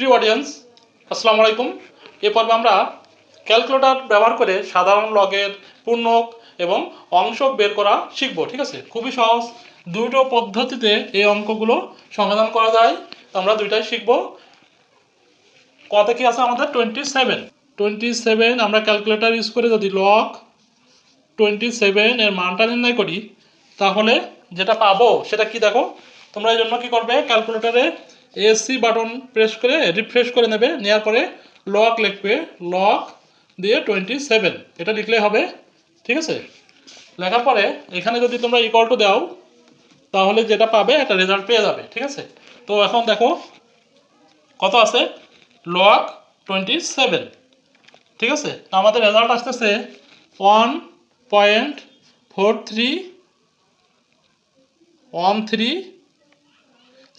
প্রিয় অডিয়েন্স আসসালামু আলাইকুম। এ পর্বে আমরা ক্যালকুলেটর ব্যবহার করে সাধারণ লগের পূর্ণক এবং অংশ বের করা শিখব, ঠিক আছে? খুবই সহজ। দুটো পদ্ধতিতে এই অঙ্কগুলো সমাধান করা যায়। আমরা দুইটাই শিখব। কত কি আছে আমাদের? টোয়েন্টি সেভেন টোয়েন্টি সেভেন আমরা ক্যালকুলেটর ইউজ করে যদি লগ টোয়েন্টি সেভেন এর মানটা নির্ণয় করি, তাহলে যেটা পাবো সেটা কি দেখো? তোমরা এই জন্য কি করবে? ক্যালকুলেটরে এসি বাটন প্রেস করে রিফ্রেশ করে নেবে নেওয়ার পরে লক লিখবে লক দিয়ে টোয়েন্টি সেভেন এটা লিখলে হবে, ঠিক আছে? লেখার পরে এখানে যদি তোমরা ইকুয়াল টু দাও, তাহলে যেটা পাবে একটা রেজাল্ট পেয়ে যাবে, ঠিক আছে? তো এখন দেখো কত আছে? লক টোয়েন্টি সেভেন ঠিক আছে? আমাদের রেজাল্ট আসতেছে one point four three one three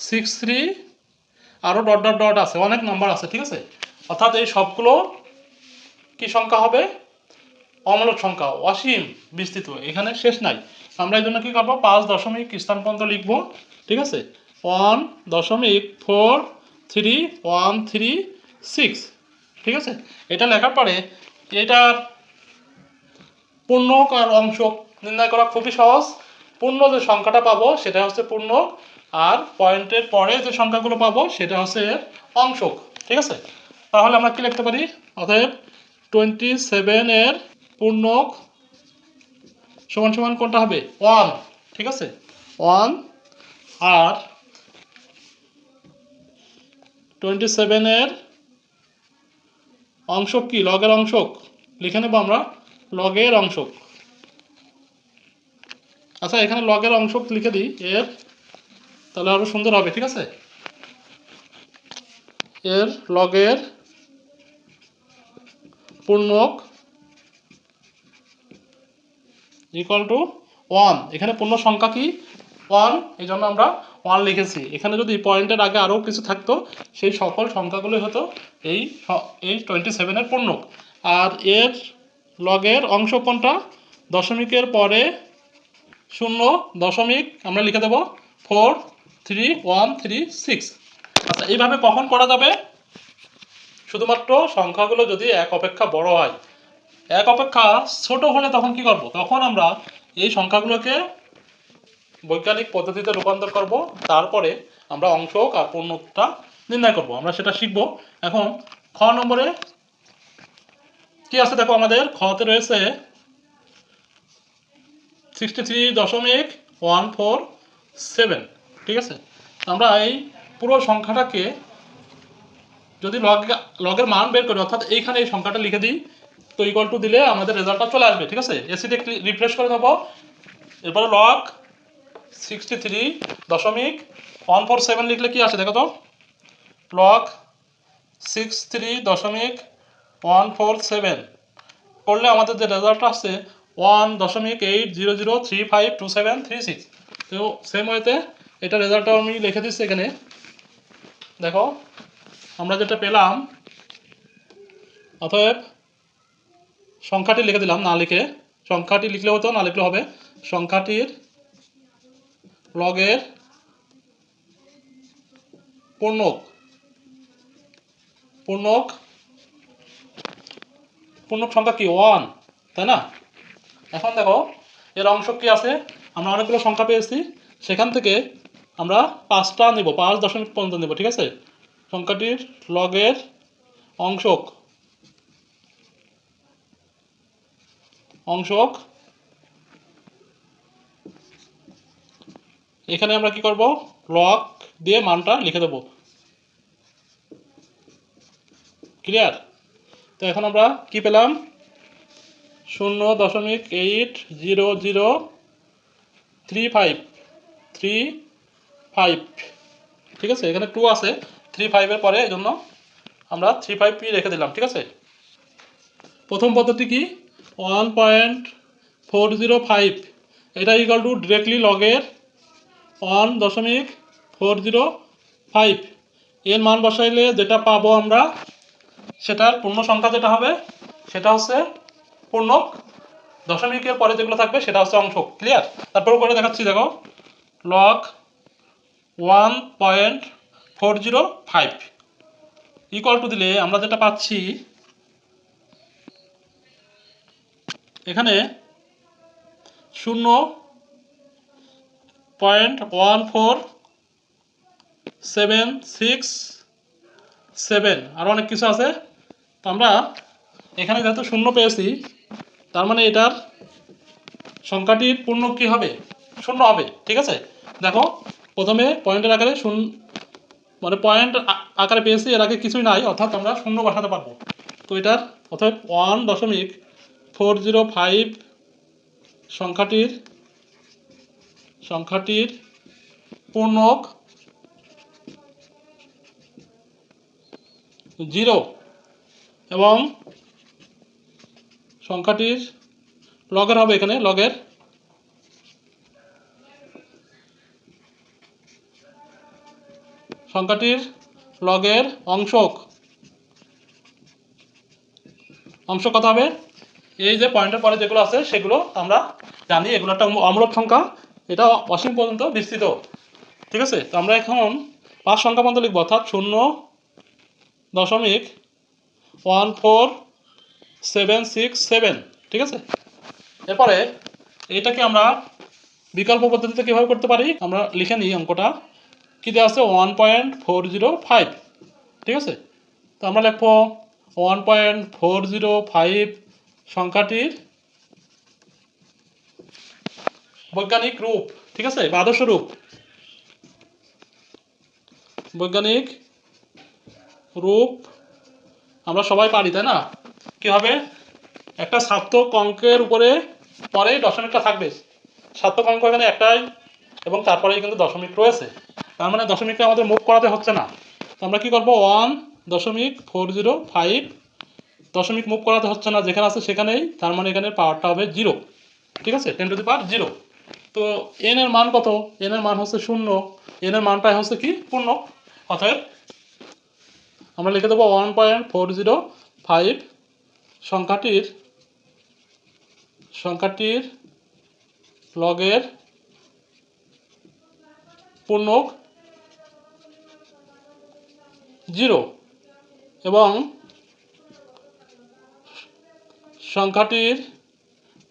six three আরও ডট ডট ডট আছে, অনেক নাম্বার আছে, ঠিক আছে? অর্থাৎ এই সবগুলো কি সংখ্যা হবে? অমূলক সংখ্যা, অসীম বিস্তৃত, এখানে শেষ নাই। আমরা এই জন্য কী করব? পাঁচ দশমিক স্থান পর্যন্ত লিখব, ঠিক আছে? ওয়ান দশমিক four three, one three six, ঠিক আছে? এটা লেখার পরে এটার পূর্ণক আর অংশক নির্ণয় করা খুবই সহজ। পূর্ণ যে সংখ্যাটা পাবো, সেটা হচ্ছে পূর্ণক আর পয়েন্টের পরে যে সংখ্যাগুলো পাবো, সেটা হচ্ছে এর অংশক, ঠিক আছে? তাহলে আমরা কি লিখতে পারি? অতএব টোয়েন্টি সেভেনের পূর্ণক সমান সমান কোনটা হবে? ওয়ান ঠিক আছে? ওয়ান আর টোয়েন্টি সেভেনের অংশক কি? লগের অংশক। লিখে নেব আমরা লগের অংশক। আচ্ছা এখানে লগের অংশক লিখে দিই। এর তাহলে আরও সুন্দর হবে, ঠিক আছে? এর লগের পূর্ণক ইকুয়াল টু ওয়ান এখানে পূর্ণ সংখ্যা কি? ওয়ান এই জন্য আমরা ওয়ান লিখেছি। এখানে যদি পয়েন্টের আগে আরও কিছু থাকতো, সেই সকল সংখ্যাগুলো হতো এই এই টোয়েন্টি সেভেনের পূর্ণক। আর এর লগের অংশ কোনটা? দশমিকের পরে শূন্য দশমিক আমরা লিখে দেবো four three one three six আচ্ছা এইভাবে কখন করা যাবে? শুধুমাত্র সংখ্যাগুলো যদি এক অপেক্ষা বড় হয়। এক অপেক্ষা ছোট হলে তখন কি করব? তখন আমরা এই সংখ্যাগুলোকে বৈজ্ঞানিক পদ্ধতিতে রূপান্তর করব। তারপরে আমরা অংশক আর পূর্ণটা নির্ণয় করব। আমরা সেটা শিখব। এখন খ নম্বরে কি আছে? দেখো, আমাদের খতে রয়েছে সিক্সটি থ্রি দশমিক ওয়ান ফোর সেভেন ঠিক আছে? আমরা এই পুরো সংখ্যাটাকে যদি লগ লগের মান বের করি, অর্থাৎ এইখানে এই সংখ্যাটা লিখে দিই, তো ইকুয়াল টু দিলে আমাদের রেজাল্টটা চলে আসবে, ঠিক আছে? এসিতে রিফ্রেশ করে দেবো এরপরে লগ সিক্সটি থ্রি দশমিক ওয়ান ফোর সেভেন লিখলে কি আছে দেখো তো? লগ সিক্স থ্রি দশমিক ওয়ান ফোর সেভেন করলে আমাদের যে রেজাল্ট আসছে ওয়ান দশমিক eight zero zero three five two seven three six তো সেম ওয়েতে এটা রেজাল্টটা আমি লিখে দিচ্ছি এখানে। দেখো, আমরা যেটা পেলাম, অতএব সংখ্যাটি লিখে দিলাম না লিখে। সংখ্যাটি লিখলে হতো না লিখলে হবে। সংখ্যাটির লগের পূর্ণক পূর্ণক পূর্ণক সংখ্যা কি? ওয়ান তাই না? এখন দেখো, এর অংশ কি আছে? আমরা অনেকগুলো সংখ্যা পেয়েছি। সেখান থেকে আমরা পাঁচটা নেব, পাঁচ দশমিক পর্যন্ত নেব, ঠিক আছে? সংখ্যাটির লগের অংশক অংশক, এখানে আমরা কি করব? লগ দিয়ে মানটা লিখে দেব। ক্লিয়ার তো এখন আমরা কি পেলাম? শূন্য দশমিক eight zero zero three five three five ঠিক আছে? এখানে টু আছে থ্রি ফাইভের পরে এই জন্য আমরা থ্রি ফাইভ পি রেখে দিলাম, ঠিক আছে? প্রথম পদ্ধতি কি? One point four zero five এটা ইকাল টু ডিরেক্টলি লগের ওয়ান দশমিক ফোর জিরো ফাইভ এর মান বসাইলে যেটা পাবো আমরা, সেটার পূর্ণ সংখ্যা যেটা হবে, সেটা হচ্ছে পূর্ণক দশমিকের পরে যেগুলো থাকবে, সেটা হচ্ছে অংশ ক্লিয়ার তারপর করে দেখাচ্ছি, দেখো log one point four zero five equal to দিলে আমরা যেটা পাচ্ছি, এখানে শূন্য point one four seven six seven আরও অনেক কিছু আছে। তো আমরা এখানে যেহেতু শূন্য পেয়েছি, তার মানে এটার সংখ্যাটির পূর্ণ কী হবে? শূন্য হবে, ঠিক আছে? দেখো প্রথমে পয়েন্টের আকারে শূন্য মানে পয়েন্ট আকারে পেয়েছি, এর আগে কিছুই নাই, অর্থাৎ আমরা শূন্য বসাতে পারব। তো এটার অর্থাৎ ওয়ান দশমিক ফোর জিরো ফাইভ সংখ্যাটির সংখ্যাটির পূর্ণক জিরো এবং সংখ্যাটির লগের হবে এখানে লগের সংখ্যাটির লগের অংশক অংশ কত হবে? এই যে পয়েন্টের পরে যেগুলো আছে, সেগুলো আমরা জানি। এগুলো একটা অমূলক সংখ্যা। এটা অসীম পর্যন্ত বিস্তৃত। ঠিক আছে? তো আমরা এখন পাঁচ সংখ্যা পর্যন্ত লিখব। অর্থাৎ শূন্য দশমিক one four seven six seven. ঠিক আছে? এরপরে এইটাকে আমরা বিকল্প পদ্ধতিতে কীভাবে করতে পারি? আমরা লিখে নিই অঙ্কটা। কী দেওয়া আছে? One point four zero five ঠিক আছে? তো আমরা লিখব one point four zero five সংখ্যাটির বৈজ্ঞানিক রূপ। ঠিক আছে? বা আদর্শ রূপ। বৈজ্ঞানিক রূপ আমরা সবাই পারি, তাই না? কি হবে? একটা সার্থক অঙ্কের উপরে পরেই দশমিকটা থাকবে। সার্থক অঙ্ক এখানে একটাই এবং তারপরেই কিন্তু দশমিক রয়েছে। তার মানে দশমিকটা আমাদের মুভ করাতে হচ্ছে না। তো আমরা কী করব? ওয়ান দশমিক ফোর জিরো ফাইভ দশমিক মুভ করাতে হচ্ছে না, যেখানে আছে সেখানেই, তার মানে এখানে পাওয়ারটা হবে জিরো ঠিক আছে? Ten to the power zero তো এন এর মান কত? এন এর মান হচ্ছে শূন্য। এন এর মানটাই হচ্ছে কি? পূর্ণ। অতএব আমরা লিখে দেবো one point four zero five সংখ্যাটির সংখ্যাটির লগের পূর্ণক জিরো। এবং সংখ্যাটির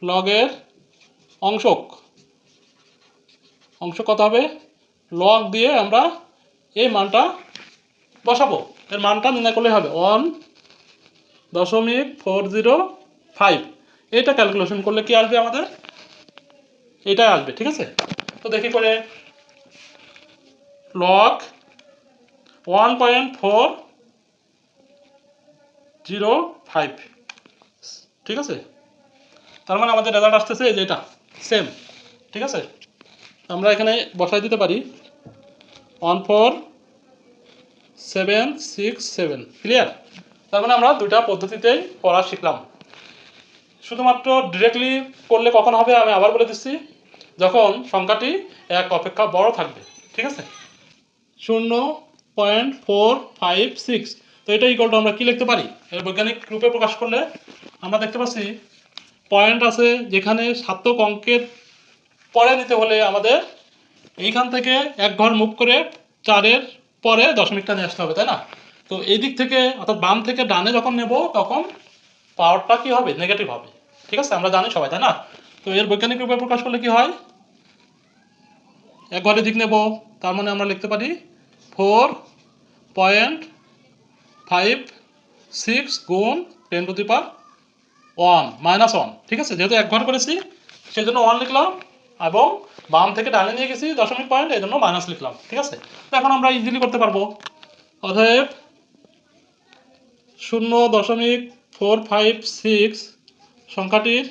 লগের অংশক অংশ কত হবে? লগ দিয়ে আমরা এই মানটা বসাবো। এর মানটা নির্ণয় করলে হবে। ওয়ান দশমিক ফোর জিরো ফাইভ এটা ক্যালকুলেশন করলে কি আসবে আমাদের? এটাই আসবে, ঠিক আছে? তো দেখি করে log one point four zero five. ঠিক আছে? তার মানে আমাদের রেজাল্ট আসতেছে এই যে এটা সেম ঠিক আছে? আমরা এখানে বসাই দিতে পারি। One four seven six seven. Clear তার মানে আমরা দুইটা পদ্ধতিতেই পড়া শিখলাম। শুধুমাত্র ডিরেক্টলি করলে কখন হবে আমি আবার বলে দিচ্ছি। যখন সংখ্যাটি এক অপেক্ষা বড় থাকবে। ঠিক আছে? শূন্য পয়েন্ট ফোর ফাইভ সিক্স তো এটা ইকল টু আমরা কী লিখতে পারি? এর বৈজ্ঞানিক রূপে প্রকাশ করলে আমরা দেখতে পাচ্ছি পয়েন্ট আছে যেখানে সার্থক অঙ্কের পরে নিতে হলে আমাদের এইখান থেকে এক ঘর মুখ করে চারের পরে দশমিকটা নিয়ে আসতে হবে, তাই না? তো এই দিক থেকে, অর্থাৎ বাম থেকে ডানে যখন নেব, তখন পাওয়ারটা কী হবে? নেগেটিভ হবে। ঠিক আছে? আমরা জানি সবাই, তাই না? তো এর বৈজ্ঞানিক রূপে প্রকাশ করলে কি হয়? এক ঘরের দিক নেব। তার মানে আমরা লিখতে পারি ফোর পয়েন্ট ফাইভ সিক্স গুণ ten to the power one minus one ঠিক আছে? যেহেতু এক ঘর করেছি সেই জন্য ওয়ান লিখলাম এবং বাম থেকে ডানে নিয়ে গেছি দশমিক পয়েন্ট এই জন্য মাইনাস লিখলাম। ঠিক আছে? তো এখন আমরা ইজিলি করতে পারব। অতএব শূন্য দশমিক ফোর ফাইভ সিক্স সংখ্যাটির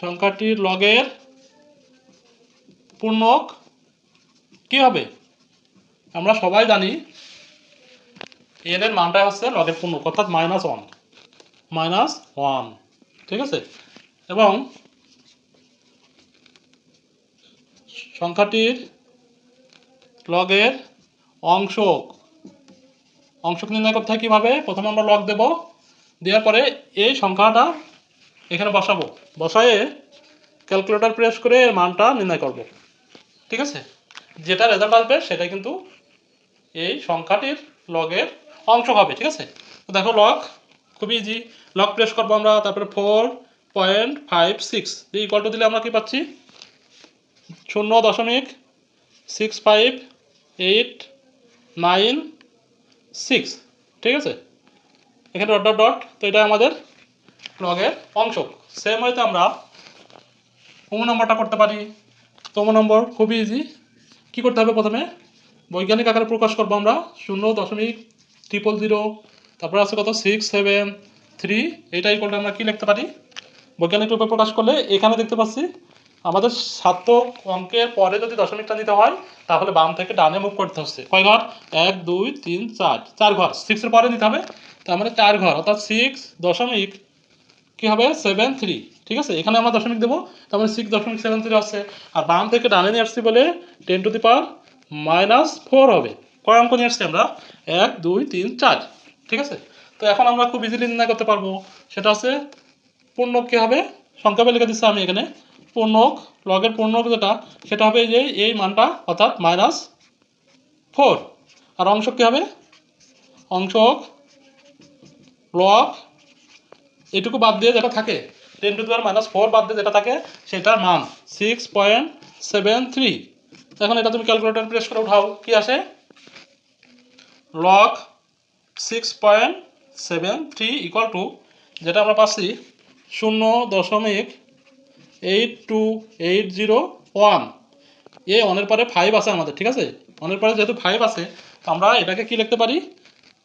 সংখ্যাটির লগের পূর্ণক কি হবে? আমরা সবাই জানি এন এর মানটা হচ্ছে লগের পূর্ণক অর্থাৎ মাইনাস ওয়ান মাইনাস ওয়ান ঠিক আছে? এবং সংখ্যাটির লগের অংশক অংশক নির্ণয় করতে হয় কীভাবে? প্রথমে আমরা লগ দেব, দেওয়ার পরে এই সংখ্যাটা এখানে বসাবো। বসায়ে ক্যালকুলেটর প্রেস করে এর মানটা নির্ণয় করব। ঠিক আছে? যেটা রেজাল্ট আসবে সেটাই কিন্তু এই সংখ্যাটির লগের অংশ হবে, ঠিক আছে? তো দেখো লগ খুবই ইজি লগ প্রেস করব আমরা, তারপরে ফোর পয়েন্ট ফাইভ সিক্স এই ইকলটা দিলে আমরা কি পাচ্ছি? শূন্য দশমিক six five eight nine six ঠিক আছে? এখানে ডট ডট ডট তো এটা আমাদের লগের অংশ। সেম হয়তো আমরা হোম নম্বরটা করতে পারি। তোম নম্বর খুবই ইজি কী করতে হবে প্রথমে? বৈজ্ঞানিক আকারে প্রকাশ করব আমরা। শূন্য দশমিক ট্রিপল জিরো তারপরে আছে কত? সিক্স সেভেন থ্রি এইটা ইকলটা আমরা কী লিখতে পারি? বৈজ্ঞানিক রূপে প্রকাশ করলে এখানে দেখতে পাচ্ছি, আমাদের সার্থক অঙ্কের পরে যদি দশমিকটা নিতে হয়, তাহলে বাম থেকে ডানে মুভ করতে হচ্ছে। কয় ঘর? এক, দুই, তিন, চার। চার ঘর। সিক্সের পরে নিতে হবে, তার মানে চার ঘর। অর্থাৎ সিক্স দশমিক কী হবে? সেভেন থ্রি ঠিক আছে? এখানে আমরা দশমিক দেবো, তার মানে সিক্স দশমিক সেভেন থ্রি আসছে। আর বাম থেকে ডানে নিয়ে আসছি বলে ten to the power minus four হবে। কয় অঙ্ক নিয়ে আসছি আমরা। এক, দুই, তিন, চার। ঠিক আছে? তো এখন আমরা খুব ইজিলি নির্ণয় করতে পারব। সেটা হচ্ছে পূর্ণক কী হবে? সংখ্যা লিখে দিচ্ছি আমি এখানে। পূর্ণক, লগের পূর্ণক যেটা, সেটা হবে যে এই মানটা, অর্থাৎ মাইনাস ফোর। আর অংশ কী হবে? অংশক, লগ এটুকু বাদ দিয়ে যেটা থাকে ten to power minus four বাদ দিয়ে যেটা থাকে, সেটার মান সিক্স পয়েন্ট সেভেন থ্রি এখন এটা তুমি ক্যালকুলেটর প্রেস করে উঠাও। কি আসে? Log six point seven three equal to যেটা আমরা পাচ্ছি, শূন্য দশমিক eight two eight zero one এ অনের পরে ফাইভ আছে আমাদের, ঠিক আছে? অনের পরে যেহেতু ফাইভ আছে, তো আমরা এটাকে কি লিখতে পারি?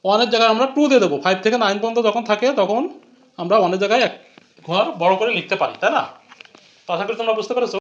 ওয়ানের জায়গায় আমরা টু দিয়ে দেবো। ফাইভ থেকে নাইন পর্যন্ত যখন থাকে, তখন আমরা ওয়ানের জায়গায় এক ঘর বড় করে লিখতে পারি, তাই না? তো আশা করি তোমরা বুঝতে পেরেছ।